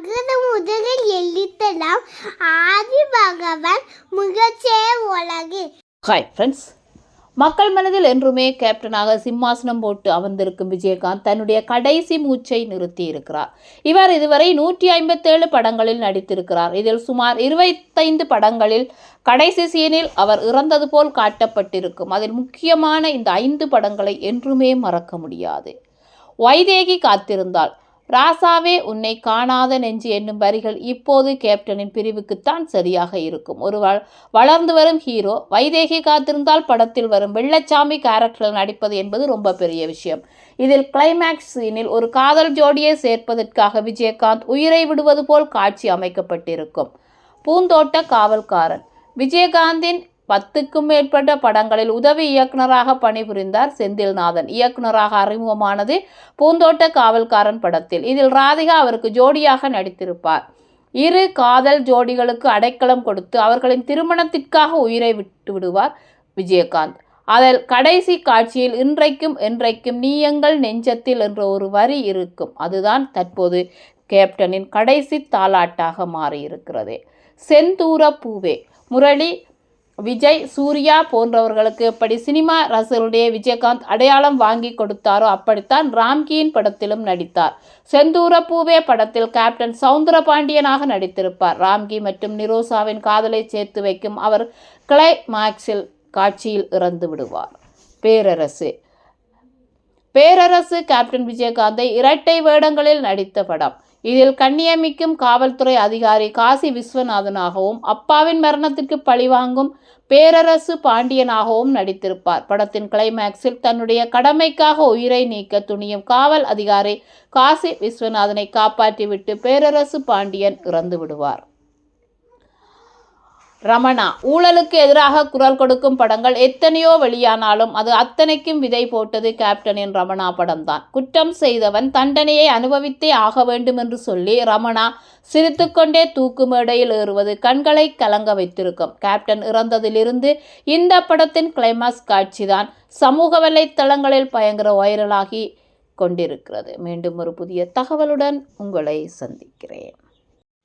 அகர முதலில் எழுத்தலாம் ஆதி பகவான் முகச்சே உலகு. ஹாய் ஃப்ரெண்ட்ஸ் மக்கள் மனதில் என்றுமே கேப்டனாக சிம்மாசனம் போட்டு அமர்ந்திருக்கும் விஜயகாந்த் தன்னுடைய கடைசி மூச்சை நிறுத்தி இருக்கிறார் இவர் இதுவரை நூற்றி ஐம்பத்தேழு படங்களில் நடித்திருக்கிறார். இதில் சுமார் இருபத்தைந்து படங்களில் கடைசி சீனில் அவர் இறந்தது போல் காட்டப்பட்டிருக்கும். அதில் முக்கியமான இந்த ஐந்து படங்களை என்றுமே மறக்க முடியாது. வைதேகி காத்திருந்தாள் ராசாவே உன்னை காணாத நெஞ்சு என்னும் வரிகள் இப்போது கேப்டனின் பிரிவுக்குத்தான் சரியாக இருக்கும். ஒரு வளர்ந்து வரும் ஹீரோ வைதேகி காத்திருந்தால் படத்தில் வரும் வெள்ளச்சாமி கேரக்டரில் நடிப்பது என்பது ரொம்ப பெரிய விஷயம். இதில் கிளைமேக்ஸ் சீனில் ஒரு காதல் ஜோடியை சேர்ப்பதற்காக விஜயகாந்த் உயிரை விடுவது போல் காட்சி அமைக்கப்பட்டிருக்கும். பூந்தோட்ட காவல்காரன். விஜயகாந்தின் பத்துக்கும் மேற்பட்ட படங்களில் உதவி இயக்குனராக பணிபுரிந்தார் செந்தில்நாதன். இயக்குனராக அறிமுகமானது பூந்தோட்ட காவல்காரன் படத்தில். இதில் ராதிகா அவருக்கு ஜோடியாக நடித்திருப்பார். இரு காதல் ஜோடிகளுக்கு அடைக்கலம் கொடுத்து அவர்களின் திருமணத்திற்காக உயிரை விட்டு விடுவார் விஜயகாந்த். அதில் கடைசி காட்சியில் இன்றைக்கும் என்றைக்கும் நீ எங்கள் நெஞ்சத்தில் என்ற ஒரு வரி இருக்கும். அதுதான் தற்போது கேப்டனின் கடைசி தாலாட்டாக மாறியிருக்கிறது. செந்தூர பூவே முரளி விஜய் சூர்யா போன்றவர்களுக்கு எப்படி சினிமா ரசிகருடைய விஜயகாந்த் அடையாளம் வாங்கி கொடுத்தாரோ அப்படித்தான் ராம்கியின் படத்திலும் நடித்தார். செந்தூர பூவே படத்தில் கேப்டன் சவுந்தர பாண்டியனாக நடித்திருப்பார். ராம்கி மற்றும் நிரோசாவின் காதலை சேர்த்து வைக்கும் அவர் கிளை மேக்ஸில் காட்சியில் இறந்து விடுவார் பேரரசு. பேரரசு கேப்டன் விஜயகாந்தை இரட்டை வேடங்களில் நடித்த படம். இதில் கண்ணியமிக்கும் காவல்துறை அதிகாரி காசி விஸ்வநாதனாகவும் அப்பாவின் மரணத்திற்கு பழிவாங்கும் பேரரசு பாண்டியனாகவும் நடித்திருப்பார். படத்தின் கிளைமேக்ஸில் தன்னுடைய கடமைக்காக உயிரை நீக்க துணியும் காவல் அதிகாரி காசி விஸ்வநாதனை காப்பாற்றிவிட்டு பேரரசு பாண்டியன் இறந்து விடுவார் ரமணா ஊழலுக்கு எதிராக குரல் கொடுக்கும் படங்கள் எத்தனையோ வெளியானாலும் அது அத்தனைக்கும் விதை போட்டது கேப்டனின் ரமணா படம்தான். குற்றம் செய்தவன் தண்டனையை அனுபவித்தே ஆக வேண்டும் என்று சொல்லி ரமணா சிரித்துக்கொண்டே தூக்கு மேடையில் ஏறுவது கண்களை கலங்க வைத்திருக்கும். கேப்டன் இறந்ததிலிருந்து இந்த படத்தின் கிளைமாக்ஸ் காட்சிதான் சமூக வலைத்தளங்களில் பயங்கர வைரலாகி கொண்டிருக்கிறது. மீண்டும் ஒரு புதிய தகவலுடன் உங்களை சந்திக்கிறேன்.